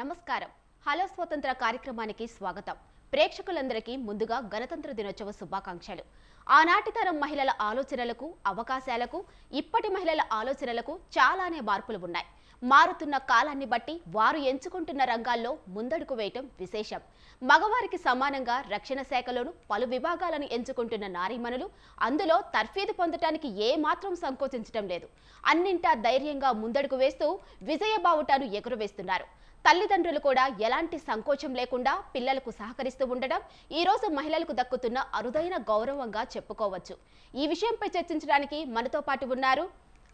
నమస్కారం. హలో స్వతంత్ర కార్యక్రమానికి స్వాగతం. ప్రేక్షకులందరికీ ముందుగా గణతంత్ర దినోత్సవ శుభాకాంక్షలు. ఆనాటి తరం మహిళల ఆలోచనలకు అవకాశాలకు ఇప్పటి మహిళల ఆలోచనలకు చాలానే మార్పులు ఉన్నాయి. మారుతున్న కాలాన్ని బట్టి వారు ఎంచుకుంటున్న రంగాల్లో ముందడుగు వేయటం విశేషం. మగవారికి సమానంగా రక్షణ శాఖలోను పలు విభాగాలను ఎంచుకుంటున్న నారీమణులు అందులో తర్ఫీదు పొందటానికి ఏమాత్రం సంకోచించటం లేదు. అన్నింటా ధైర్యంగా ముందడుగు వేస్తూ విజయ బావుటాను ఎగురవేస్తున్నారు. తల్లిదండ్రులు కూడా ఎలాంటి సంకోచం లేకుండా పిల్లలకు సహకరిస్తూ ఉండడం ఈ రోజు మహిళలకు దక్కుతున్న అరుదైన గౌరవంగా చెప్పుకోవచ్చు. ఈ విషయంపై చర్చించడానికి మనతో పాటు ఉన్నారు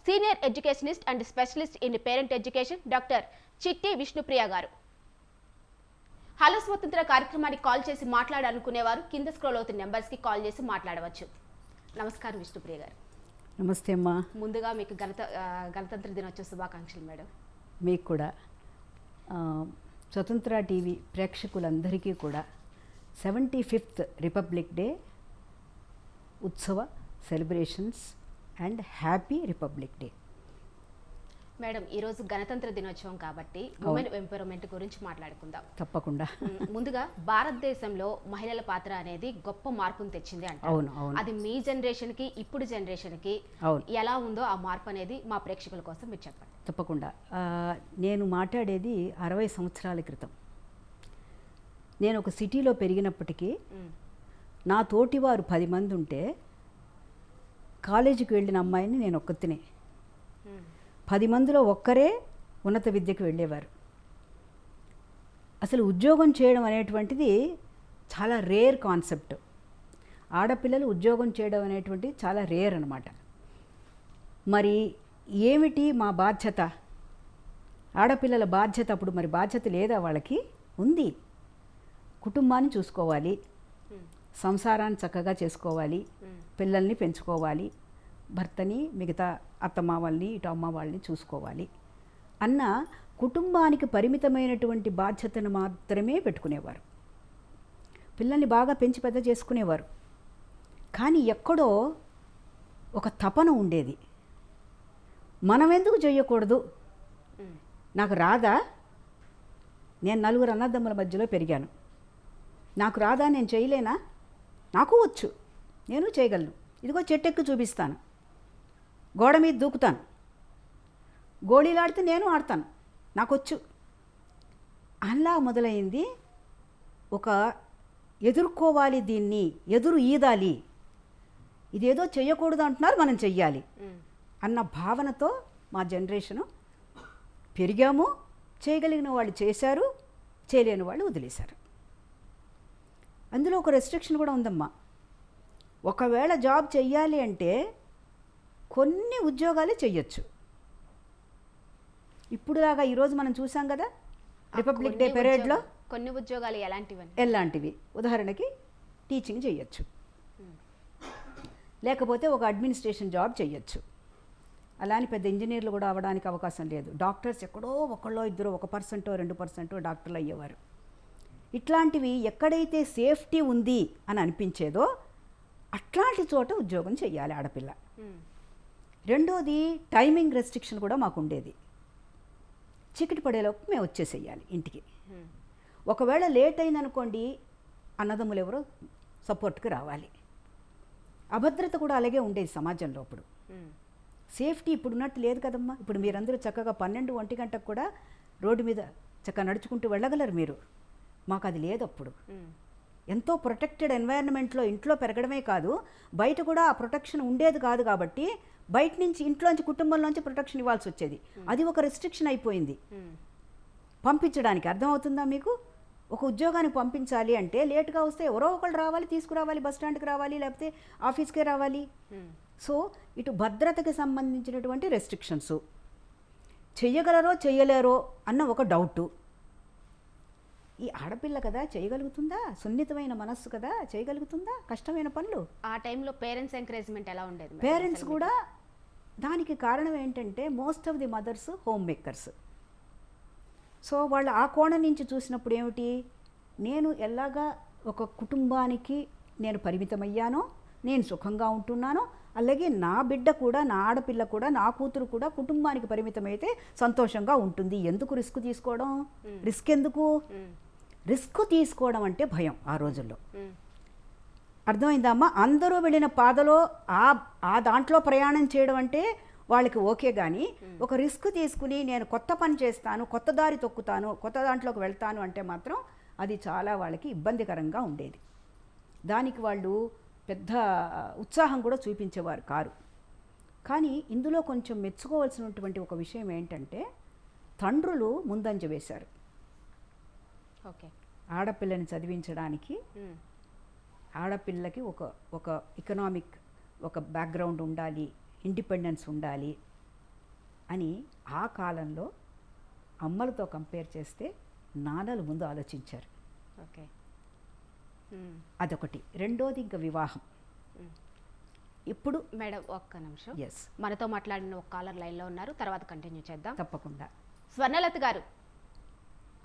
senior educationist and specialist in parent education doctor Chitti Vishnupriya garu. Hello స్వతంత్ర కార్యక్రమానికి కాల్ చేసి మాట్లాడాలనుకునేవారు కింద స్క్రోల్ అవుతున్న నెంబర్స్కి కాల్ చేసి మాట్లాడవచ్చు. నమస్కారం విష్ణుప్రియ గారు. నమస్తే అమ్మా. ముందుగా మీకు గణత గణతంత్ర దినోత్సవ శుభాకాంక్షలు మేడం. మీకు కూడా. స్వతంత్ర టీవీ ప్రేక్షకులందరికీ కూడా సెవెంటీ ఫిఫ్త్ రిపబ్లిక్ డే ఉత్సవ celebrations and happy republic day. Madam ఈరోజు గణతంత్ర దినోత్సవం కాబట్టి ఉమెన్ ఎంపవర్మెంట్ గురించి మాట్లాడుకుందాం. తప్పకుండా. ముందుగా భారతదేశంలో మహిళల పాత్ర అనేది గొప్ప మార్పును తెచ్చింది అంట అవును అది మీ జనరేషన్కి ఇప్పుడు జనరేషన్కి ఎలా ఉందో ఆ మార్పు అనేది మా ప్రేక్షకుల కోసం మీరు చెప్పండి. తప్పకుండా. నేను మాట్లాడేది అరవై సంవత్సరాల క్రితం. నేను ఒక సిటీలో పెరిగినప్పటికీ నా తోటివారు పది మంది ఉంటే కాలేజీకి వెళ్ళిన అమ్మాయిని నేను ఒక్కతినే. పది మందిలో ఒక్కరే ఉన్నత విద్యకు వెళ్ళేవారు. అసలు ఉద్యోగం చేయడం అనేటువంటిది చాలా రేర్ కాన్సెప్ట్. ఆడపిల్లలు ఉద్యోగం చేయడం అనేటువంటిది చాలా రేర్ అనమాట మరి ఏమిటి మా బాధ్యత? ఆడపిల్లల బాధ్యత అప్పుడు మరి బాధ్యత లేదా వాళ్ళకి? ఉంది. కుటుంబాన్ని చూసుకోవాలి. సంసారాన్ని చక్కగా చేసుకోవాలి. పిల్లల్ని పెంచుకోవాలి. భర్తని మిగతా అత్తమామల్ని ఇటు అమ్మ వాళ్ళని చూసుకోవాలి అన్న కుటుంబానికి పరిమితమైనటువంటి బాధ్యతను మాత్రమే పెట్టుకునేవారు. పిల్లల్ని బాగా పెంచి పెద్ద చేసుకునేవారు. కానీ ఎక్కడో ఒక తపన ఉండేది. మనం ఎందుకు చేయకూడదు నాకు రాదా? నేను నలుగురు అన్నదమ్ముల మధ్యలో పెరిగాను. నాకు రాదా? నేను చేయలేనా? నాకు వచ్చు. నేను చేయగలను. ఇదిగో చెట్టెక్కి చూపిస్తాను. గోడ మీద దూకుతాను. గోళీలాడితే నేను ఆడతాను. నాకు వచ్చు అలా మొదలైంది ఒక ఎదుర్కోవాలి దీన్ని ఎదురు ఈదాలి. ఇదేదో చెయ్యకూడదు అంటున్నారు మనం చెయ్యాలి. అన్న భావనతో మా జనరేషను పెరిగాము. చేయగలిగిన వాళ్ళు చేశారు చేయలేని వాళ్ళు వదిలేశారు. అందులో ఒక రెస్ట్రిక్షన్ కూడా ఉందమ్మా. ఒకవేళ జాబ్ చెయ్యాలి అంటే కొన్ని ఉద్యోగాలే చెయ్యొచ్చు. ఇప్పుడులాగా ఈరోజు మనం చూసాం కదా రిపబ్లిక్ డే పెరేడ్లో కొన్ని ఉద్యోగాలు ఎలాంటివని? ఎలాంటివి? ఉదాహరణకి టీచింగ్ చేయొచ్చు లేకపోతే ఒక అడ్మినిస్ట్రేషన్ జాబ్ చేయొచ్చు అలాని పెద్ద ఇంజనీర్లు కూడా అవ్వడానికి అవకాశం లేదు. డాక్టర్స్ ఎక్కడో ఒకళ్ళో ఇద్దరు ఒక పర్సెంటో రెండు పర్సెంటో డాక్టర్లు అయ్యేవారు. ఇట్లాంటివి ఎక్కడైతే సేఫ్టీ ఉంది అని అనిపించేదో అట్లాంటి చోట ఉద్యోగం చేయాలి ఆడపిల్ల. రెండోది టైమింగ్ రెస్ట్రిక్షన్ కూడా మాకు ఉండేది చీకటి పడేలోపు మేము వచ్చేసేయాలి ఇంటికి. ఒకవేళ లేట్ అయిందనుకోండి అన్నదమ్ములు ఎవరో సపోర్ట్కి రావాలి. అభద్రత కూడా అలాగే ఉండేది సమాజంలో అప్పుడు. సేఫ్టీ ఇప్పుడు ఉన్నట్టు లేదు కదమ్మా. ఇప్పుడు మీరందరూ చక్కగా పన్నెండు ఒంటి గంటకు కూడా రోడ్డు మీద చక్కగా నడుచుకుంటూ వెళ్ళగలరు మీరు. మాకు అది లేదు అప్పుడు. ఎంతో ప్రొటెక్టెడ్ ఎన్వైరన్మెంట్లో ఇంట్లో పెరగడమే కాదు బయట కూడా ఆ ప్రొటెక్షన్ ఉండేది కాదు కాబట్టి బయట నుంచి ఇంట్లోంచి కుటుంబంలోంచి ప్రొటెక్షన్ ఇవ్వాల్సి వచ్చేది. అది ఒక రెస్ట్రిక్షన్ అయిపోయింది. పంపించడానికి అర్థమవుతుందా మీకు? ఒక ఉద్యోగానికి పంపించాలి అంటే లేట్గా వస్తే ఎవరో ఒకళ్ళు రావాలి తీసుకురావాలి బస్ స్టాండ్కి రావాలి లేకపోతే ఆఫీస్కే రావాలి. సో ఇటు భద్రతకి సంబంధించినటువంటి రెస్ట్రిక్షన్స్ చెయ్యగలరో చెయ్యలేరో అన్న ఒక డౌటు ఈ ఆడపిల్ల కదా చేయగలుగుతుందా? సున్నితమైన మనస్సు కదా చేయగలుగుతుందా? కష్టమైన పనులు? ఆ టైంలో పేరెంట్స్ ఎంకరేజ్మెంట్ ఎలా ఉండేది? పేరెంట్స్ కూడా దానికి కారణం ఏంటంటే most of the mothers home makers so వాళ్ళు ఆ కోణం నుంచి చూసినప్పుడు ఏమిటి? నేను ఎలాగా ఒక కుటుంబానికి నేను పరిమితమయ్యానో నేను సుఖంగా ఉంటున్నాను. అలాగే నా బిడ్డ కూడా నా ఆడపిల్ల కూడా నా కూతురు కూడా కుటుంబానికి పరిమితమైతే సంతోషంగా ఉంటుంది. ఎందుకు రిస్క్ తీసుకోవడం? రిస్క్ ఎందుకు? రిస్క్ తీసుకోవడం అంటే భయం ఆ రోజుల్లో. అర్థమైందమ్మా అందరూ వెళ్ళిన పాదలో ఆ ఆ దాంట్లో ప్రయాణం చేయడం అంటే వాళ్ళకి ఓకే కానీ ఒక రిస్క్ తీసుకుని నేను కొత్త పని చేస్తాను కొత్త దారి తొక్కుతాను కొత్త దాంట్లోకి వెళ్తాను అంటే మాత్రం అది చాలా వాళ్ళకి ఇబ్బందికరంగా ఉండేది. దానికి వాళ్ళు పెద్ద ఉత్సాహం కూడా చూపించేవారు కారు. కానీ ఇందులో కొంచెం మెచ్చుకోవాల్సినటువంటి ఒక విషయం ఏంటంటే తండ్రులు ముందంజ వేశారు. ఓకే. ఆడపిల్లని చదివించడానికి ఆడపిల్లకి ఒక ఒక ఎకనామిక్ ఒక బ్యాక్గ్రౌండ్ ఉండాలి ఇండిపెండెన్స్ ఉండాలి అని ఆ కాలంలో అమ్మలతో కంపేర్ చేస్తే నాన్నలు ముందు ఆలోచించారు. ఓకే. అదొకటి. రెండోది ఇంకా వివాహం. ఉమ్. ఇప్పుడు మేడం ఒక్క నిమిషం. ఎస్ మనతో మాట్లాడిన ఒక కాలర్ లైన్లో ఉన్నారు. తర్వాత కంటిన్యూ చేద్దాం. తప్పకుండా. స్వర్ణలత గారు.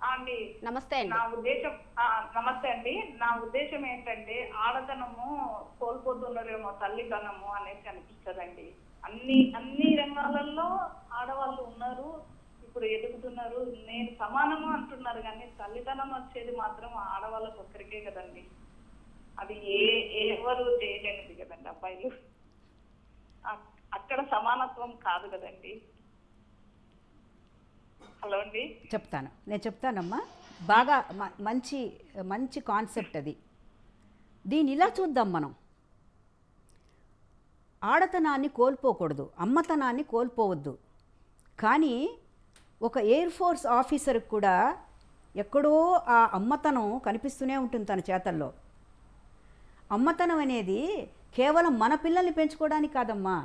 అండి. నమస్తే అండి. నా ఉద్దేశం ఆ, నమస్తే అండి. నా ఉద్దేశం ఏంటంటే ఆడతనము కోల్పోతున్నారేమో తల్లితనము అనేసి అనిపిస్తుందండి. అన్ని అన్ని రంగాలలో ఆడవాళ్ళు ఉన్నారు. ఇప్పుడు ఎదుగుతున్నారు. నేను సమానము అంటున్నారు కానీ తల్లితనం వచ్చేది మాత్రం ఆడవాళ్ళకి ఒక్కరికే కదండి. అది ఏ ఎవరు చేయలేనిది కదండి అబ్బాయిలు. అక్కడ సమానత్వం కాదు కదండి. హలో అండి. చెప్తాను. నేను చెప్తానమ్మా. బాగా మ- మంచి మంచి కాన్సెప్ట్ అది. దీన్ని ఇలా చూద్దాం మనం. ఆడతనాన్ని కోల్పోకూడదు. అమ్మతనాన్ని కోల్పోవద్దు. కానీ ఒక ఎయిర్ ఫోర్స్ ఆఫీసర్కి కూడా ఎక్కడో ఆ అమ్మతనం కనిపిస్తూనే ఉంటుంది తన చేతల్లో. అమ్మతనం అనేది కేవలం మన పిల్లల్ని పెంచుకోవడానికి కాదమ్మా.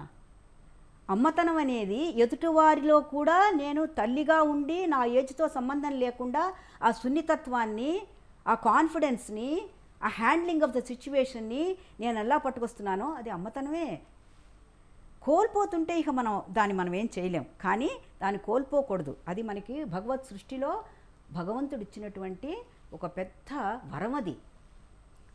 అమ్మతనం అనేది ఎదుటివారిలో కూడా నేను తల్లిగా ఉండి నా ఏజ్తో సంబంధం లేకుండా ఆ సున్నితత్వాన్ని ఆ కాన్ఫిడెన్స్ని ఆ హ్యాండ్లింగ్ ఆఫ్ ద సిచ్యువేషన్ని నేను ఎలా పట్టుకొస్తున్నానో అది అమ్మతనమే. కోల్పోతుంటే ఇక మనం దాన్ని మనం ఏం చేయలేం. కానీ దాన్ని కోల్పోకూడదు. అది మనకి భగవత్ సృష్టిలో భగవంతుడు ఇచ్చినటువంటి ఒక పెద్ద వరమది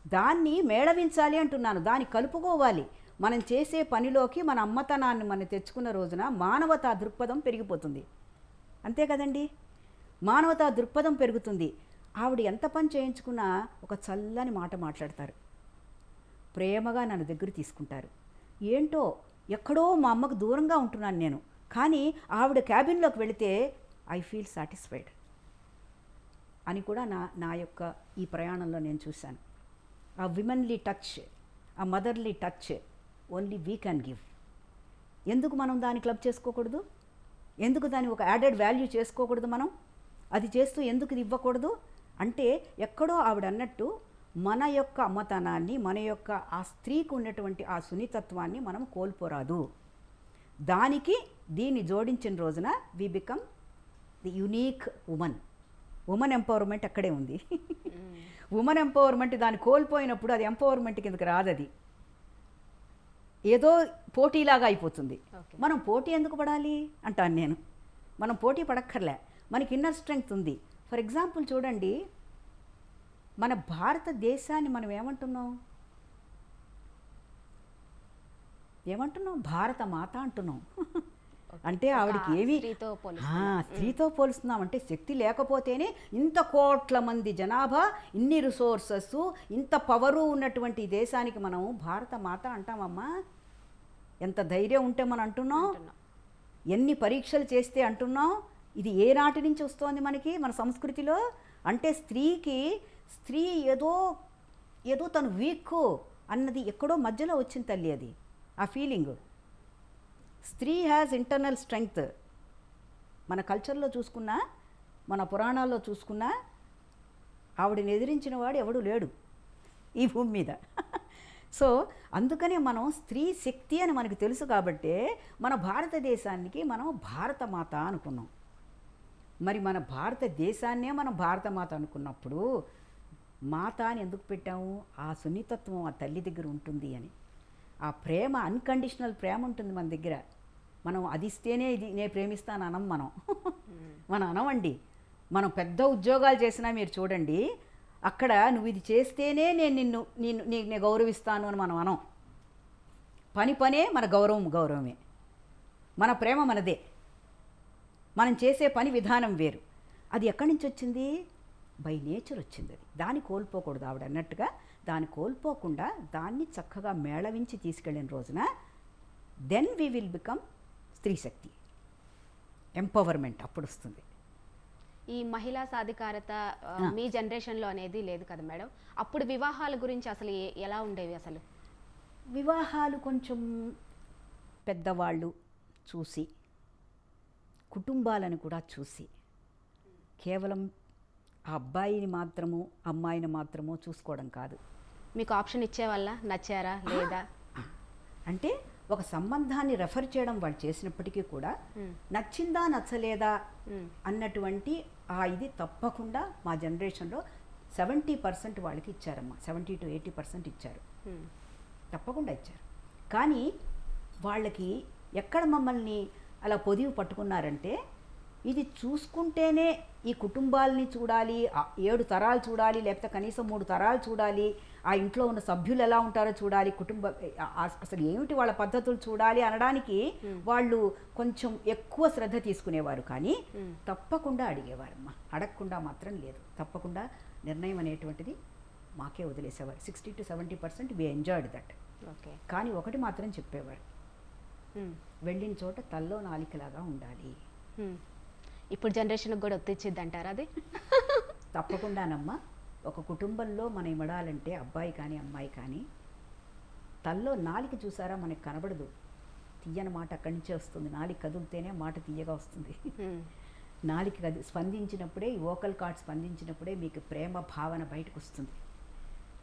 దాన్ని మేళవించాలి అంటున్నాను. దాన్ని కలుపుకోవాలి. మనం చేసే పనిలోకి మన అమ్మతనాన్ని మనం తెచ్చుకున్న రోజున మానవతా దృక్పథం పెరిగిపోతుంది. అంతే కదండి? మానవతా దృక్పథం పెరుగుతుంది. ఆవిడ ఎంత పని చేయించుకున్నా ఒక చల్లని మాట మాట్లాడతారు. ప్రేమగా నన్ను దగ్గర తీసుకుంటారు. ఏంటో ఎక్కడో మా అమ్మకు దూరంగా ఉంటున్నాను నేను. కానీ ఆవిడ క్యాబిన్లోకి వెళితే ఐ ఫీల్ సాటిస్ఫైడ్ అని కూడా నా నా యొక్క ఈ ప్రయాణంలో నేను చూశాను. ఆ విమెన్లీ టచ్ ఆ motherly touch only we can give ఎందుకు మనం దాన్ని క్లబ్ చేసుకోకూడదు? ఎందుకు దాన్ని ఒక యాడెడ్ వాల్యూ చేసుకోకూడదు మనం? అది చేస్తూ ఎందుకు ఇది ఇవ్వకూడదు? అంటే ఎక్కడో ఆవిడ అన్నట్టు మన యొక్క అమ్మతనాన్ని మన యొక్క ఆ స్త్రీకి ఉన్నటువంటి ఆ సున్నితత్వాన్ని మనం కోల్పోరాదు. దానికి దీన్ని జోడించిన రోజున we become the unique woman woman empowerment అక్కడే ఉంది. ఉమన్ ఎంపవర్మెంట్ దాన్ని కోల్పోయినప్పుడు అది ఎంపవర్మెంట్ కిందకి రాదది. ఏదో పోటీలాగా అయిపోతుంది. మనం పోటీ ఎందుకు పడాలి? అంటాను నేను. మనం పోటీ పడక్కర్లే. మనకి ఇన్నర్ స్ట్రెంగ్త్ ఉంది. ఫర్ ఎగ్జాంపుల్ చూడండి మన భారతదేశాన్ని మనం ఏమంటున్నాం? ఏమంటున్నాం? భారత మాత అంటున్నాం. అంటే ఆవిడకి ఏమి స్త్రీతో పోలుస్తున్నాం. అంటే శక్తి లేకపోతేనే ఇంత కోట్ల మంది జనాభా ఇన్ని రిసోర్సెస్ ఇంత పవరు ఉన్నటువంటి దేశానికి మనం భారత మాత అంటామమ్మా. ఎంత ధైర్యం ఉంటే మనం అంటున్నాం. అంటున్నాం. ఎన్ని పరీక్షలు చేస్తే అంటున్నాం. ఇది ఏ నాటి నుంచి వస్తోంది మనకి మన సంస్కృతిలో? అంటే స్త్రీకి స్త్రీ ఏదో ఏదో తను వీక్ అన్నది ఎక్కడో మధ్యలో వచ్చింది తల్లి అది ఆ ఫీలింగ్ స్త్రీ హ్యాజ్ ఇంటర్నల్ స్ట్రెంగ్త్ మన కల్చర్లో చూసుకున్నా మన పురాణాల్లో చూసుకున్నా ఆవిడని ఎదిరించిన వాడు ఎవడు లేడు ఈ భూమి మీద. సో అందుకనే మనం స్త్రీ శక్తి అని మనకు తెలుసు కాబట్టే మన భారతదేశానికి మనం భారతమాత అనుకున్నాం. మరి మన భారతదేశాన్నే మనం భారతమాత అనుకున్నప్పుడు మాత అని ఎందుకు పెట్టాము ఆ సున్నితత్వం ఆ తల్లి దగ్గర ఉంటుంది అని. ఆ ప్రేమ అన్కండిషనల్ ప్రేమ ఉంటుంది మన దగ్గర. మనం అది ఇస్తేనే ఇది నేను ప్రేమిస్తాను అనం మనం. మనం అనమండి మనం పెద్ద ఉద్యోగాలు చేసినా మీరు చూడండి అక్కడ నువ్వు ఇది చేస్తేనే నేను నిన్ను నిన్ను నీకు నేను గౌరవిస్తాను అని మనం అనం. పని పనే మన గౌరవం గౌరవమే. మన ప్రేమ మనదే. మనం చేసే పని విధానం వేరు. అది ఎక్కడి నుంచి వచ్చింది? బై నేచర్ వచ్చింది అది. దాన్ని కోల్పోకూడదు ఆవిడ అన్నట్టుగా దాన్ని కోల్పోకుండా దాన్ని చక్కగా మేళవించి తీసుకెళ్ళిన రోజున దెన్ వీ విల్ బికమ్ స్త్రీ శక్తి. ఎంపవర్మెంట్ అప్పుడు వస్తుంది. ఈ మహిళా సాధికారత. మీ జనరేషన్లో అనేది లేదు కదా మేడం? అప్పుడు వివాహాల గురించి అసలు ఎలా ఉండేవి అసలు? వివాహాలు కొంచెం పెద్దవాళ్ళు చూసి కుటుంబాలను కూడా చూసి కేవలం ఆ అబ్బాయిని మాత్రము అమ్మాయిని మాత్రము చూసుకోవడం కాదు మీకు ఆప్షన్ ఇచ్చేవాళ్ళ నచ్చారా లేదా అంటే ఒక సంబంధాన్ని రెఫర్ చేయడం వాళ్ళు చేసినప్పటికీ కూడా. నచ్చిందా నచ్చలేదా. అన్నటువంటి ఆ ఇది తప్పకుండా మా జనరేషన్లో సెవెంటీ పర్సెంట్ వాళ్ళకి ఇచ్చారమ్మా సెవెంటీ టు ఎయిటీ పర్సెంట్ ఇచ్చారు. తప్పకుండా ఇచ్చారు కానీ వాళ్ళకి ఎక్కడ మమ్మల్ని అలా పొదివి పట్టుకున్నారంటే ఇది చూసుకుంటేనే ఈ కుటుంబాలని చూడాలి ఏడు తరాలు చూడాలి లేకపోతే కనీసం మూడు తరాలు చూడాలి ఆ ఇంట్లో ఉన్న సభ్యులు ఎలా ఉంటారో చూడాలి కుటుంబ అసలు ఏమిటి వాళ్ళ పద్ధతులు చూడాలి అనడానికి వాళ్ళు కొంచెం ఎక్కువ శ్రద్ధ తీసుకునేవారు. కానీ. తప్పకుండా అడిగేవారమ్మా. అడగకుండా మాత్రం లేదు. తప్పకుండా నిర్ణయం అనేటువంటిది మాకే వదిలేసేవారు. Sixty to seventy percent we enjoyed that. Okay. కానీ ఒకటి మాత్రం చెప్పేవారు. వెళ్ళిన చోట తల్లో నాలికలాగా ఉండాలి. ఇప్పుడు జనరేషన్కి కూడా ఒత్తిచ్చిద్ది అంటారా అది? తప్పకుండానమ్మా. ఒక కుటుంబంలో మనం ఇమడాలంటే అబ్బాయి కానీ అమ్మాయి కానీ తల్లో నాలిక చూసారా మనకి కనబడదు. తీయని మాట అక్కడి నుంచే వస్తుంది. నాలిక కదిలితేనే మాట తీయగా వస్తుంది. నాలిక కది స్పందించినప్పుడే ఈ వోకల్ కార్డ్ స్పందించినప్పుడే మీకు ప్రేమ భావన బయటకు వస్తుంది.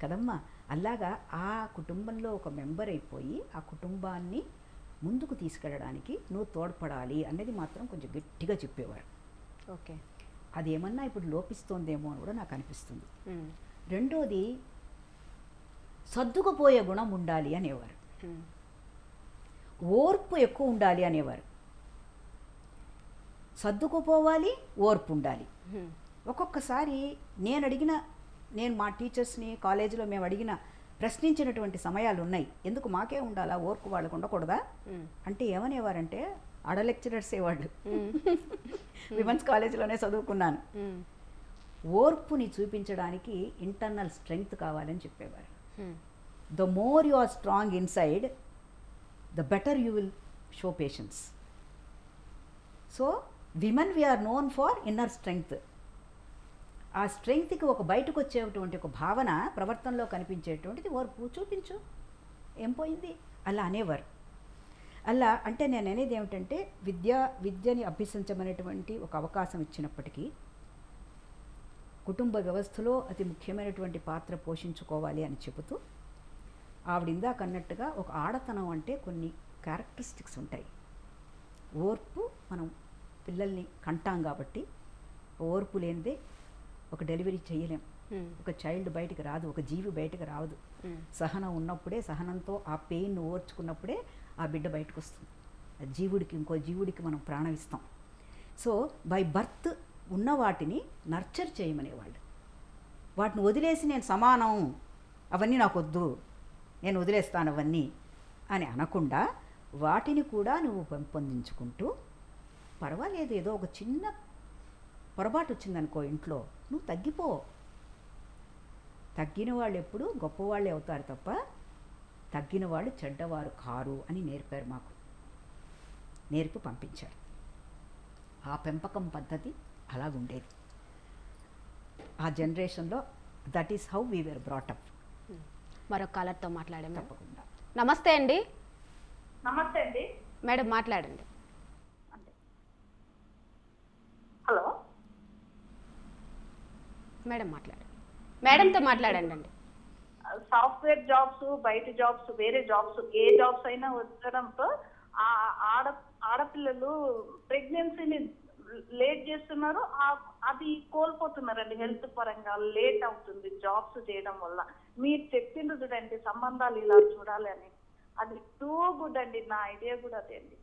కదమ్మా? అలాగా ఆ కుటుంబంలో ఒక మెంబర్ అయిపోయి ఆ కుటుంబాన్ని ముందుకు తీసుకెళ్ళడానికి నువ్వు తోడ్పడాలి అనేది మాత్రం కొంచెం గట్టిగా చెప్పేవారు. ఓకే అది ఏమన్నా ఇప్పుడు లోపిస్తోందేమో అని కూడా నాకు అనిపిస్తుంది. రెండోది సర్దుకుపోయే గుణం ఉండాలి అనేవారు. ఓర్పు ఎక్కువ ఉండాలి అనేవారు సర్దుకుపోవాలి ఓర్పు ఉండాలి. ఒక్కొక్కసారి నేను అడిగిన నేను మా టీచర్స్ని కాలేజీలో మేము అడిగిన ప్రశ్నించినటువంటి సమయాలు ఉన్నాయి ఎందుకు మాకే ఉండాలా ఓర్పు వాళ్ళకు ఉండకూడదా. అంటే ఏమనేవారంటే ఆడ లెక్చరర్సే వాళ్ళు. విమెన్స్ కాలేజీలోనే చదువుకున్నాను. ఓర్పుని చూపించడానికి ఇంటర్నల్ స్ట్రెంగ్త్ కావాలని చెప్పేవారు. The more you are strong inside the better you will show patience. So women we're known for inner strength. ఆ స్ట్రెంగ్త్కి ఒక బయటకు వచ్చేటువంటి ఒక భావన ప్రవర్తనలో కనిపించేటువంటిది ఓర్పు. చూపించు. ఏం పోయింది? అలా అనేవారు. అలా అంటే నేను అనేది ఏమిటంటే విద్య విద్యని అభ్యసించమనేటువంటి ఒక అవకాశం ఇచ్చినప్పటికీ కుటుంబ వ్యవస్థలో అతి ముఖ్యమైనటువంటి పాత్ర పోషించుకోవాలి అని చెబుతూ ఆవిడ ఇందాక అన్నట్టుగా ఒక ఆడతనం అంటే కొన్ని క్యారెక్టరిస్టిక్స్ ఉంటాయి ఓర్పు మనం పిల్లల్ని కంటాం కాబట్టి ఓర్పు లేనిదే ఒక డెలివరీ చేయలేం. ఒక చైల్డ్ బయటికి రాదు ఒక జీవి బయటికి రాదు. సహనం ఉన్నప్పుడే సహనంతో ఆ పెయిన్ ఓర్చుకున్నప్పుడే ఆ బిడ్డ బయటకు వస్తుంది ఆ జీవుడికి ఇంకో జీవుడికి మనం ప్రాణం ఇస్తాం సో బై బర్త్ ఉన్న వాటిని నర్చర్ చేయమనేవాళ్ళు. వాటిని వదిలేసి నేను సమానం అవన్నీ నాకు వద్దు నేను వదిలేస్తాను అవన్నీ అని అనకుండా వాటిని కూడా నువ్వు పెంపొందించుకుంటూ పర్వాలేదు ఏదో ఒక చిన్న పొరపాటు వచ్చిందనుకో ఇంట్లో నువ్వు తగ్గిపో. తగ్గిన వాళ్ళు ఎప్పుడు గొప్పవాళ్ళే అవుతారు తప్ప తగ్గిన వాళ్ళు చెడ్డవారు కారు అని నేర్పారు మాకు. నేర్పి పంపించారు. ఆ పెంపకం పద్ధతి అలాగుండేది. ఆ జనరేషన్లో that is how we were brought up మరొక కాలర్తో మాట్లాడే తప్పకుండా. నమస్తే అండి. నమస్తే అండి. మేడం మాట్లాడండి. హలో. మేడం మాట్లాడండి. మేడంతో మాట్లాడండి అండి. సాఫ్ట్వేర్ జాబ్స్ బయట జాబ్స్ వేరే జాబ్స్ ఏ జాబ్స్ అయినా వచ్చడంతో ఆ ఆడ ఆడపిల్లలు ప్రెగ్నెన్సీని లేట్ చేస్తున్నారు. అది కోల్పోతున్నారండి హెల్త్ పరంగా. లేట్ అవుతుంది జాబ్స్ చేయడం వల్ల. మీరు చెప్పిండ్రు చూడండి సంబంధాలు ఇలా చూడాలి అని. అది టూ గుడ్ అండి నా ఐడియా కూడా అదే అండి.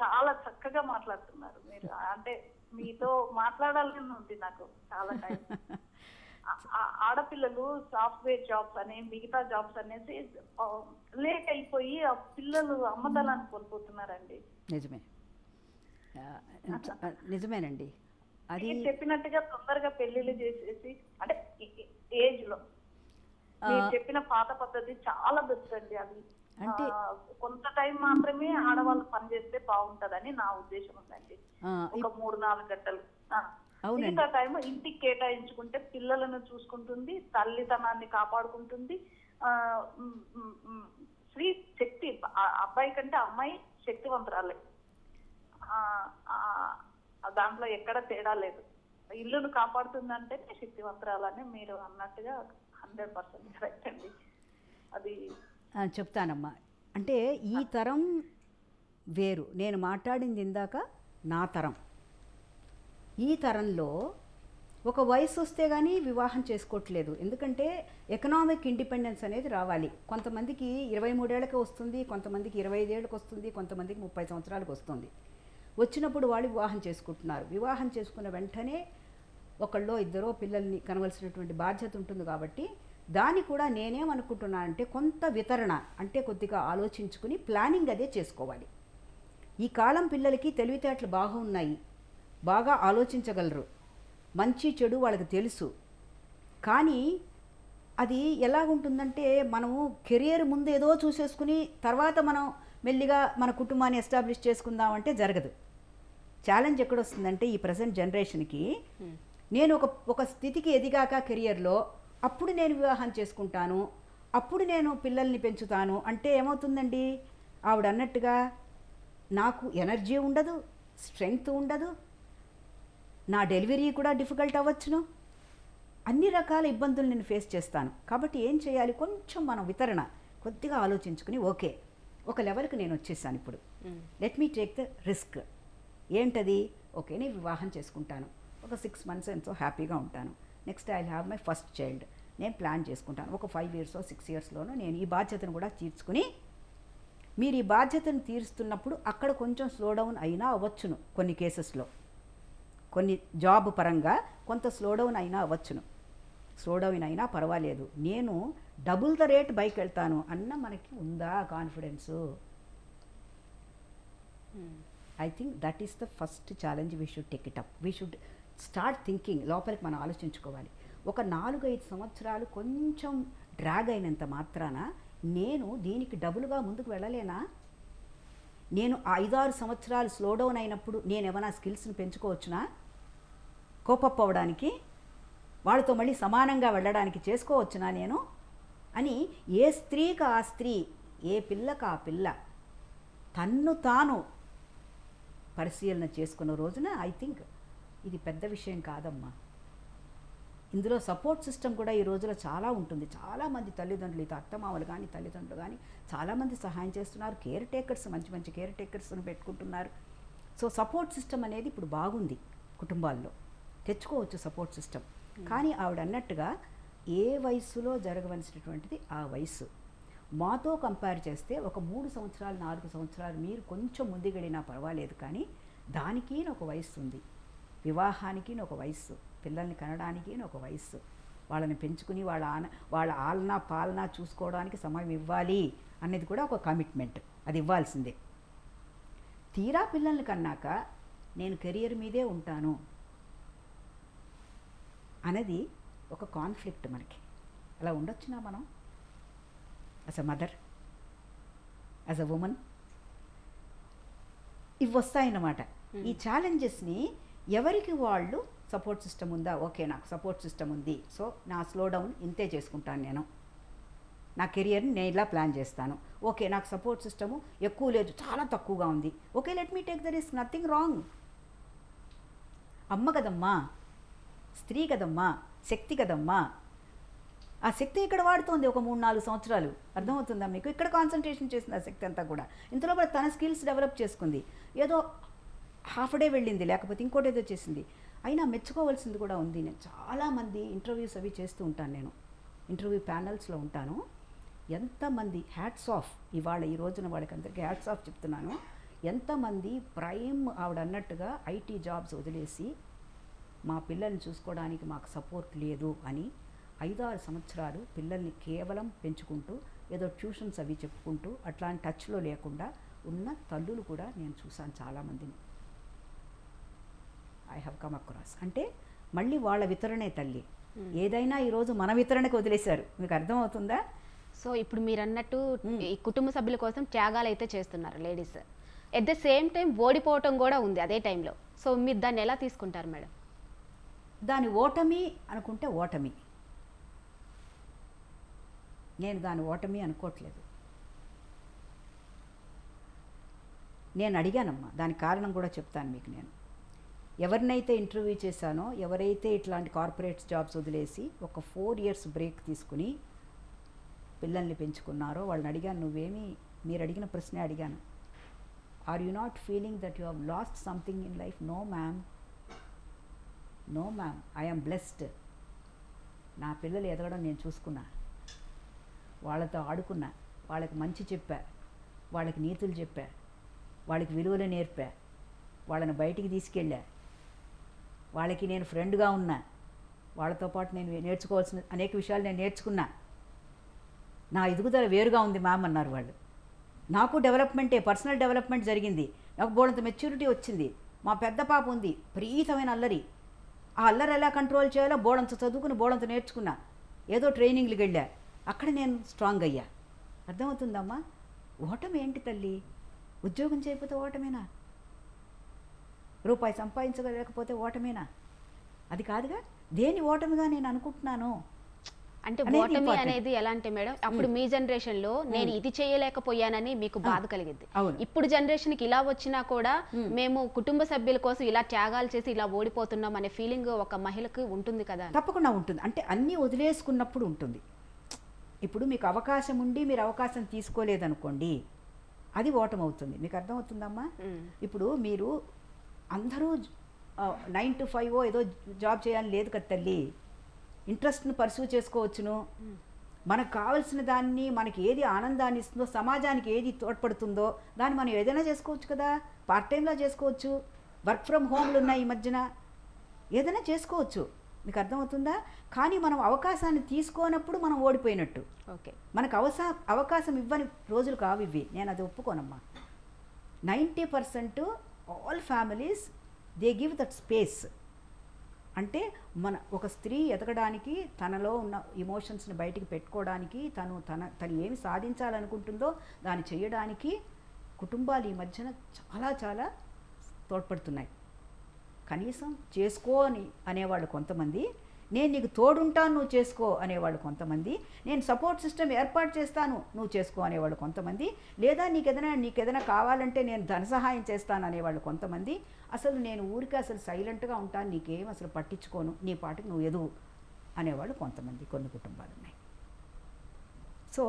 చాలా చక్కగా మాట్లాడుతున్నారు మీరు. అంటే మీతో మాట్లాడాలని ఉంది నాకు చాలా టైం. ఆడపిల్లలు సాఫ్ట్వేర్ జాబ్స్ అని మిగతా జాబ్స్ అనేసి లేట్ అయిపోయి ఆ పిల్లలు అమ్మదలాన్ని కోల్పోతున్నారండి. నిజమే. నిజమేనండి. అది చెప్పినట్టుగా తొందరగా పెళ్ళిళ్ళు చేసేసి అంటే ఏజ్లో చెప్పిన పాత పద్ధతి చాలా బెస్ట్ అండి అది. అంటే- కొంత టైం మాత్రమే ఆడవాళ్ళు పని చేస్తే బాగుంటదని నా ఉద్దేశం ఉందండి. ఒక మూడు నాలుగు గంటలు. మిగతా టైం ఇంటికి కేటాయించుకుంటే పిల్లలను చూసుకుంటుంది తల్లితనాన్ని కాపాడుకుంటుంది. స్త్రీ శక్తి అబ్బాయి కంటే అమ్మాయి శక్తివంతురాలే. దాంట్లో ఎక్కడ తేడా లేదు. ఇల్లును కాపాడుతుందంటే శక్తివంతురాలని మీరు అన్నట్టుగా హండ్రెడ్ పర్సెంట్ కరెక్ట్ అండి. అది చెప్తానమ్మా. అంటే ఈ తరం వేరు. నేను మాట్లాడింది ఇందాక నా తరం. ఈ తరంలో ఒక వయసు వస్తే కానీ వివాహం చేసుకోవట్లేదు. ఎందుకంటే ఎకనామిక్ ఇండిపెండెన్స్ అనేది రావాలి. కొంతమందికి ఇరవై మూడేళ్ళకి వస్తుంది కొంతమందికి ఇరవై ఐదేళ్ళకి వస్తుంది కొంతమందికి ముప్పై సంవత్సరాలకు వస్తుంది. వచ్చినప్పుడు వాళ్ళు వివాహం చేసుకుంటున్నారు. వివాహం చేసుకున్న వెంటనే ఒకళ్ళో ఇద్దరో పిల్లల్ని కనవలసినటువంటి బాధ్యత ఉంటుంది కాబట్టి దాన్ని కూడా నేనేమనుకుంటున్నానంటే కొంత వితరణ అంటే కొద్దిగా ఆలోచించుకుని ప్లానింగ్ అదే చేసుకోవాలి. ఈ కాలం పిల్లలకి తెలివితేటలు బాగా ఉన్నాయి బాగా ఆలోచించగలరు. మంచి చెడు వాళ్ళకి తెలుసు. కానీ అది ఎలా ఉంటుందంటే మనము కెరియర్ ముందు ఏదో చూసేసుకుని తర్వాత మనం మెల్లిగా మన కుటుంబాన్ని ఎస్టాబ్లిష్ చేసుకుందామంటే జరగదు. ఛాలెంజ్ ఎక్కడొస్తుందంటే ఈ ప్రజెంట్ జనరేషన్కి నేను ఒక ఒక స్థితికి ఎదిగాక కెరియర్లో అప్పుడు నేను వివాహం చేసుకుంటాను అప్పుడు నేను పిల్లల్ని పెంచుతాను అంటే ఏమవుతుందండి? ఆవిడ అన్నట్టుగా నాకు ఎనర్జీ ఉండదు స్ట్రెంగ్త్ ఉండదు నా డెలివరీ కూడా డిఫికల్ట్ అవ్వచ్చును? అన్ని రకాల ఇబ్బందులు నేను ఫేస్ చేస్తాను. కాబట్టి ఏం చేయాలి? కొంచెం మనం వితరణ. కొద్దిగా ఆలోచించుకుని ఓకే. ఒక లెవెల్కి నేను వచ్చేసాను ఇప్పుడు. Let me take the risk ఏంటది? ఓకే నేను వివాహం చేసుకుంటాను. ఒక సిక్స్ మంత్స్ ఎంతో హ్యాపీగా ఉంటాను. Next I have my first child నేను ప్లాన్ చేసుకుంటాను. ఒక ఫైవ్ ఇయర్స్ సిక్స్ ఇయర్స్లోనూ నేను ఈ బాధ్యతను కూడా తీర్చుకుని మీరు ఈ బాధ్యతను తీరుస్తున్నప్పుడు అక్కడ కొంచెం స్లో డౌన్ అయినా అవ్వచ్చును కొన్ని కేసెస్లో కొన్ని జాబ్ పరంగా కొంత స్లో డౌన్ అయినా అవ్వచ్చును. స్లో డౌన్ అయినా పర్వాలేదు. నేను డబుల్ ద రేట్ బైక్ వెళ్తాను అన్న మనకి ఉందా confidence? I think that is the first challenge we should take it up we should start thinking లోపలికి మనం ఆలోచించుకోవాలి. ఒక నాలుగు ఐదు సంవత్సరాలు కొంచెం డ్రాగ్ అయినంత మాత్రాన నేను దీనికి డబుల్గా ముందుకు వెళ్ళలేనా? నేను ఐదారు సంవత్సరాలు స్లో డౌన్ అయినప్పుడు నేను ఏమైనా స్కిల్స్ని పెంచుకోవచ్చునా? కోపప్ అవ్వడానికి వాళ్ళతో మళ్ళీ సమానంగా వెళ్ళడానికి చేసుకోవచ్చునా నేను? అని ఏ స్త్రీకి ఆ స్త్రీ ఏ పిల్లకి ఆ పిల్ల తన్ను తాను పరిశీలన చేసుకున్న రోజున ఐ థింక్ ఇది పెద్ద విషయం కాదమ్మా. ఇందులో సపోర్ట్ సిస్టమ్ కూడా ఈ రోజులో చాలా ఉంటుంది. చాలామంది తల్లిదండ్రులు ఇది అత్తమామలు కానీ తల్లిదండ్రులు కానీ చాలామంది సహాయం చేస్తున్నారు. కేర్ టేకర్స్ మంచి మంచి కేర్ టేకర్స్ను పెట్టుకుంటున్నారు. సో సపోర్ట్ సిస్టమ్ అనేది ఇప్పుడు బాగుంది కుటుంబాల్లో. తెచ్చుకోవచ్చు సపోర్ట్ సిస్టమ్ కానీ ఆవిడ అన్నట్టుగా ఏ వయసులో జరగవలసినటువంటిది ఆ వయసు మాతో కంపేర్ చేస్తే ఒక మూడు సంవత్సరాలు నాలుగు సంవత్సరాలు మీరు కొంచెం ముందుగడినా పర్వాలేదు కానీ దానికి ఒక వయస్సు ఉంది. వివాహానికి ఒక వయస్సు పిల్లల్ని కనడానికి ఒక వయస్సు. వాళ్ళని పెంచుకుని వాళ్ళ ఆన వాళ్ళ ఆలన పాలన చూసుకోవడానికి సమయం ఇవ్వాలి అనేది కూడా ఒక కమిట్మెంట్ అది ఇవ్వాల్సిందే. తీరా పిల్లల్ని కన్నాక నేను కెరియర్ మీదే ఉంటాను అనేది ఒక కాన్ఫ్లిక్ట్ మనకి. అలా ఉండొచ్చునా మనం? As a mother as a woman ఇవి వస్తాయన్నమాట ఈ ఛాలెంజెస్ని ఎవరికి వాళ్ళు సపోర్ట్ సిస్టమ్ ఉందా? ఓకే నాకు సపోర్ట్ సిస్టమ్ ఉంది. సో నా స్లో డౌన్ ఇంతే చేసుకుంటాను నేను. నా కెరియర్ని నేను ఇలా ప్లాన్ చేస్తాను. ఓకే నాకు సపోర్ట్ సిస్టము ఎక్కువ లేదు చాలా తక్కువగా ఉంది. Okay let me take the risk nothing wrong అమ్మ కదమ్మా. స్త్రీ కదమ్మా శక్తి కదమ్మా ఆ శక్తి ఇక్కడ వాడుతోంది ఒక మూడు నాలుగు సంవత్సరాలు? అర్థమవుతుందా మీకు? ఇక్కడ కాన్సన్ట్రేషన్ చేసింది ఆ శక్తి అంతా కూడా. ఇంతలో కూడా తన స్కిల్స్ డెవలప్ చేసుకుంది. ఏదో హాఫ్ డే వెళ్ళింది లేకపోతే ఇంకోటి ఏదో చేసింది. అయినా మెచ్చుకోవాల్సింది కూడా ఉంది. నేను చాలామంది ఇంటర్వ్యూస్ అవి చేస్తూ ఉంటాను నేను. ఇంటర్వ్యూ ప్యానల్స్లో ఉంటాను. ఎంతమంది హ్యాట్స్ ఆఫ్ ఇవాళ ఈ రోజున వాళ్ళకి అందరికీ హ్యాట్స్ ఆఫ్ చెప్తున్నాను. ఎంతమంది ప్రైమ్ ఆవిడ అన్నట్టుగా ఐటీ జాబ్స్ వదిలేసి మా పిల్లల్ని చూసుకోవడానికి మాకు సపోర్ట్ లేదు అని ఐదారు సంవత్సరాలు పిల్లల్ని కేవలం పెంచుకుంటూ ఏదో ట్యూషన్స్ అవి చెప్పుకుంటూ అట్లాంటి టచ్లో లేకుండా ఉన్న తల్లులు కూడా నేను చూశాను చాలామందిని. ఐ హ్యావ్ కమ్ అక్రాస్ అంటే మళ్ళీ వాళ్ళ వితరణే తల్లి. ఏదైనా ఈరోజు మన వితరణకు వదిలేశారు. మీకు అర్థమవుతుందా? సో ఇప్పుడు మీరు అన్నట్టు ఈ కుటుంబ సభ్యుల కోసం త్యాగాలు అయితే చేస్తున్నారు ladies at the same time ఓడిపోవటం కూడా ఉంది అదే టైంలో సో మీరు దాన్ని ఎలా తీసుకుంటారు మేడం దాని ఓటమి అనుకుంటే ఓటమి. నేను దాని ఓటమి అనుకోవట్లేదు నేను అడిగానమ్మా దాని కారణం కూడా చెప్తాను మీకు నేను. ఎవరినైతే ఇంటర్వ్యూ చేశానో ఎవరైతే ఇట్లాంటి కార్పొరేట్స్ జాబ్స్ వదిలేసి ఒక ఫోర్ ఇయర్స్ బ్రేక్ తీసుకుని పిల్లల్ని పెంచుకున్నారో వాళ్ళని అడిగాను నువ్వేమి మీరు అడిగిన ప్రశ్నే అడిగాను. Are you not feeling that you have lost something in life? No ma'am. No ma'am I'm blessed. నా పిల్లలు ఎదగడం నేను చూసుకున్నా. వాళ్ళతో ఆడుకున్నా. వాళ్ళకి మంచి చెప్పా. వాళ్ళకి నీతులు చెప్పా. వాళ్ళకి విలువలు నేర్పా. వాళ్ళని బయటికి తీసుకెళ్ళా. వాళ్ళకి నేను ఫ్రెండ్గా ఉన్నా. వాళ్ళతో పాటు నేను నేర్చుకోవాల్సిన అనేక విషయాలు నేను నేర్చుకున్నా. నా ఎదుగుదల వేరుగా ఉంది మ్యామ్ అన్నారు వాళ్ళు. నాకు డెవలప్మెంటే పర్సనల్ డెవలప్మెంట్ జరిగింది. నాకు బోడంత మెచ్యూరిటీ వచ్చింది. మా పెద్ద పాప ఉంది. ప్రీతమైన అల్లరి. ఆ అల్లరి ఎలా కంట్రోల్ చేయాలో బోడంత చదువుకుని బోడంత నేర్చుకున్నా. ఏదో ట్రైనింగ్లకు వెళ్ళా. అక్కడ నేను స్ట్రాంగ్ అయ్యా. అర్థమవుతుందమ్మా? ఓటమి ఏంటి తల్లి? ఉద్యోగం చేయకపోతే ఓటమేనా? రూపాయి సంపాదించలేకపోతే ఓటమేనా? అది కాదుగా దేని ఓటమిగా నేను అనుకుంటున్నాను? అంటే ఓటమి. అనేది ఎలా అంటే మేడం? అప్పుడు మీ జనరేషన్లో నేను ఇది చేయలేకపోయానని మీకు బాధ కలిగింది. ఇప్పుడు జనరేషన్కి ఇలా వచ్చినా కూడా మేము కుటుంబ సభ్యుల కోసం ఇలా త్యాగాలు చేసి ఇలా ఓడిపోతున్నాం అనే ఫీలింగ్ ఒక మహిళకు ఉంటుంది కదా. తప్పకుండా ఉంటుంది. అంటే అన్నీ వదిలేసుకున్నప్పుడు ఉంటుంది. ఇప్పుడు మీకు అవకాశం ఉండి మీరు అవకాశం తీసుకోలేదనుకోండి అది ఓటం అవుతుంది. మీకు అర్థమవుతుందమ్మా? మ్మ్. ఇప్పుడు మీరు అందరూ నైన్ టు ఫైవ్ ఏదో జాబ్ చేయాలని లేదు కదా తల్లి? ఇంట్రెస్ట్ని పర్సూ చేసుకోవచ్చును. మనకు కావలసిన దాన్ని మనకి ఏది ఆనందాన్ని ఇస్తుందో సమాజానికి ఏది తోడ్పడుతుందో దాన్ని మనం ఏదైనా చేసుకోవచ్చు కదా. పార్ట్ టైంలో చేసుకోవచ్చు. వర్క్ ఫ్రమ్ హోమ్లు ఉన్నాయి ఈ మధ్యన. ఏదైనా చేసుకోవచ్చు. మీకు అర్థమవుతుందా? కానీ మనం అవకాశాన్ని తీసుకోనప్పుడు మనం ఓడిపోయినట్టు. ఓకే. మనకు అవసా అవకాశం ఇవ్వని రోజులు కావు ఇవి నేను అది ఒప్పుకోనమ్మా. Ninety percent all families they give that space. అంటే మన ఒక స్త్రీ ఎదగడానికి తనలో ఉన్న ఇమోషన్స్ని బయటికి పెట్టుకోవడానికి తను తన తను ఏమి సాధించాలనుకుంటుందో దాన్ని చేయడానికి కుటుంబాలు ఈ మధ్యన చాలా చాలా తోడ్పడుతున్నాయి. కనీసం చేసుకో అని అనేవాళ్ళు కొంతమంది నేను నీకు తోడుంటాను నువ్వు చేసుకో అనేవాళ్ళు కొంతమంది. నేను సపోర్ట్ సిస్టమ్ ఏర్పాటు చేస్తాను నువ్వు చేసుకో అనేవాళ్ళు కొంతమంది. లేదా నీకు ఏదైనా నీకు ఏదైనా కావాలంటే నేను ధన సహాయం చేస్తాను అనేవాళ్ళు కొంతమంది. అసలు నేను ఊరికే అసలు సైలెంట్గా ఉంటాను నీకేం అసలు పట్టించుకోను నీ పాటకు నువ్వు ఎదువు అనేవాళ్ళు కొంతమంది కొన్ని కుటుంబాలు ఉన్నాయి సో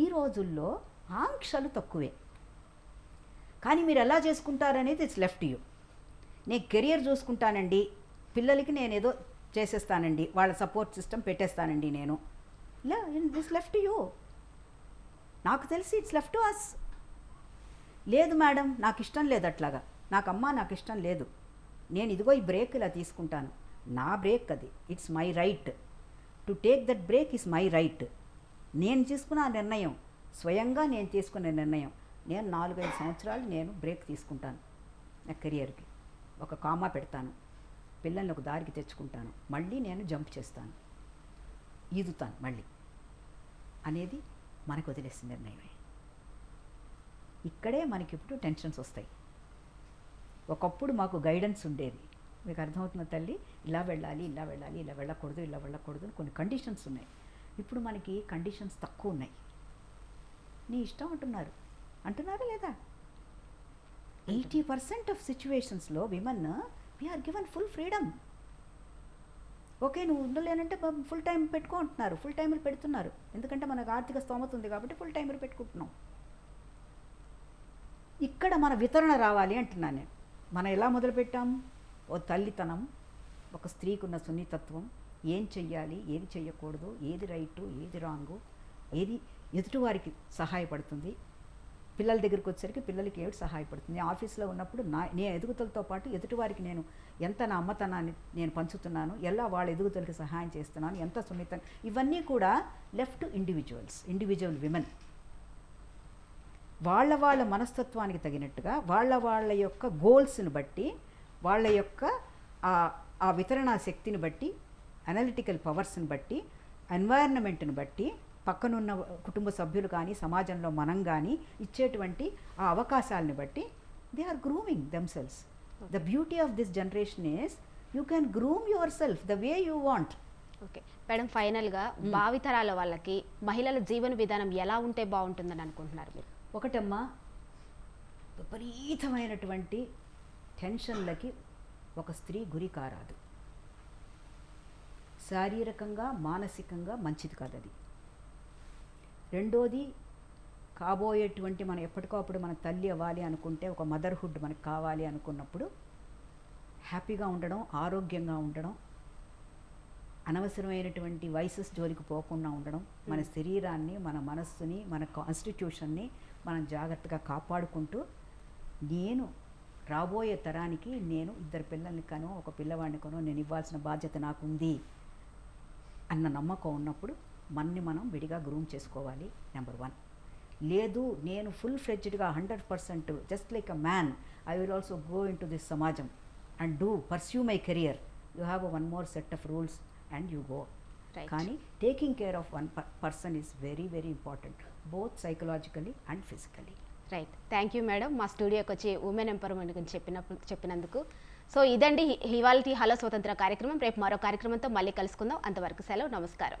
ఈ రోజుల్లో ఆంక్షలు తక్కువే. కానీ మీరు ఎలా చేసుకుంటారనేది ఇట్స్ లెఫ్ట్ యూ. నేను కెరియర్ చూసుకుంటానండి. పిల్లలకి నేను ఏదో చేసేస్తానండి. వాళ్ళ సపోర్ట్ సిస్టమ్ పెట్టేస్తానండి నేను. ఇలా దిస్ లెఫ్ట్ యూ నాకు తెలిసి ఇట్స్ లెఫ్ట్ అస్ లేదు మేడం నాకు ఇష్టం లేదు అట్లాగా. నాకు అమ్మ నాకు ఇష్టం లేదు. నేను ఇదిగో ఈ బ్రేక్ ఇలా తీసుకుంటాను. నా బ్రేక్ అది. It's my right to take that break is my right నేను తీసుకున్న ఆ నిర్ణయం. స్వయంగా నేను తీసుకునే నిర్ణయం. నేను నాలుగైదు సంవత్సరాలు నేను బ్రేక్ తీసుకుంటాను. నా కెరియర్కి ఒక కామా పెడతాను. పిల్లల్ని ఒక దారికి తెచ్చుకుంటాను. మళ్ళీ నేను జంప్ చేస్తాను. ఈదుతాను మళ్ళీ. అనేది మనకు వదిలేసిన నిర్ణయమే. ఇక్కడే మనకి ఇప్పుడు టెన్షన్స్ వస్తాయి. ఒకప్పుడు మాకు గైడెన్స్ ఉండేది. మీకు అర్థమవుతున్న తల్లి? ఇలా వెళ్ళాలి ఇలా వెళ్ళాలి ఇలా వెళ్ళకూడదు ఇలా వెళ్ళకూడదు కొన్ని కండిషన్స్ ఉన్నాయి. ఇప్పుడు మనకి కండిషన్స్ తక్కువ ఉన్నాయి. నీ ఇష్టం అంటున్నారు. అంటున్నారా లేదా? ఎయిటీ పర్సెంట్ ఆఫ్ సిచ్యువేషన్స్లో women we're given full freedom okay నువ్వు ఉండలేనంటే ఫుల్ టైం పెట్టుకో అంటున్నారు. ఫుల్ టైంలు పెడుతున్నారు. ఎందుకంటే మనకు ఆర్థిక స్తోమత ఉంది కాబట్టి ఫుల్ టైంలు పెట్టుకుంటున్నాం. ఇక్కడ మన వితరణ రావాలి అంటున్నాను నేను. మనం ఎలా మొదలుపెట్టాం? ఓ తల్లితనం ఒక స్త్రీకున్న సున్నితత్వం. ఏం చెయ్యాలి? ఏది చెయ్యకూడదు? ఏది రైటు? ఏది రాంగు? ఏది ఎదుటివారికి సహాయపడుతుంది? పిల్లల దగ్గరికి వచ్చేసరికి పిల్లలకి ఏమిటి సహాయపడుతుంది? ఆఫీస్లో ఉన్నప్పుడు నా నే ఎదుగుదలతో పాటు ఎదుటివారికి నేను ఎంత నా అమ్మతనాన్ని నేను పంచుతున్నాను ఎలా వాళ్ళ ఎదుగుదలకి సహాయం చేస్తున్నాను ఎంత సున్నితం ఇవన్నీ కూడా లెఫ్ట్ ఇండివిజువల్స్ ఇండివిజువల్ విమెన్ వాళ్ళ వాళ్ళ మనస్తత్వానికి తగినట్టుగా వాళ్ళ వాళ్ళ యొక్క గోల్స్ని బట్టి వాళ్ళ యొక్క ఆ- ఆ వితరణ శక్తిని బట్టి అనలిటికల్ పవర్స్ని బట్టి ఎన్వైర్న్మెంట్ని బట్టి పక్కనున్న కుటుంబ సభ్యులు కానీ సమాజంలో మనం కానీ ఇచ్చేటువంటి ఆ అవకాశాలని బట్టి they are grooming themselves the beauty of this generation is you can groom yourself the way you want okay madam ఫైనల్గా భావితరాల వాళ్ళకి మహిళల జీవన విధానం ఎలా ఉంటే బాగుంటుందని అనుకుంటున్నారు మీరు? ఒకటమ్మా విపరీతమైనటువంటి టెన్షన్లకి ఒక స్త్రీ గురి కారాదు. శారీరకంగా మానసికంగా మంచిది కాదు అది రెండోది కాబోయేటువంటి మనం ఎప్పటికో అప్పుడు మన తల్లి అవ్వాలి అనుకుంటే ఒక మదర్హుడ్ మనకు కావాలి అనుకున్నప్పుడు హ్యాపీగా ఉండడం ఆరోగ్యంగా ఉండడం అనవసరమైనటువంటి వయసెస్ జోలికి పోకుండా ఉండడం మన శరీరాన్ని మన మనస్సుని మన కాన్స్టిట్యూషన్ని మనం జాగ్రత్తగా కాపాడుకుంటూ నేను రాబోయే తరానికి నేను ఇద్దరు పిల్లల్ని కనో ఒక పిల్లవాడిని కనో నేను ఇవ్వాల్సిన బాధ్యత నాకుంది అన్న నమ్మకం ఉన్నప్పుడు మన్ని మనం విడిగా గ్రూమ్ చేసుకోవాలి నెంబర్ వన్ లేదు నేను full ఫ్లెడ్జ్డ్గా hundred percent just like a man I will also go into this సమాజం and do pursue my career you have one more set of rules and you go. కానీ taking care of one person is very very important both psychologically and physically right thank you madam మా స్టూడియోకి వచ్చి women empowerment గురించి చెప్పినప్పుడు చెప్పినందుకు. So ఇదండి ఇవాళ hello స్వతంత్ర కార్యక్రమం. రేపు మరో కార్యక్రమంతో మళ్ళీ కలుసుకుందాం. అంతవరకు సెలవు నమస్కారం.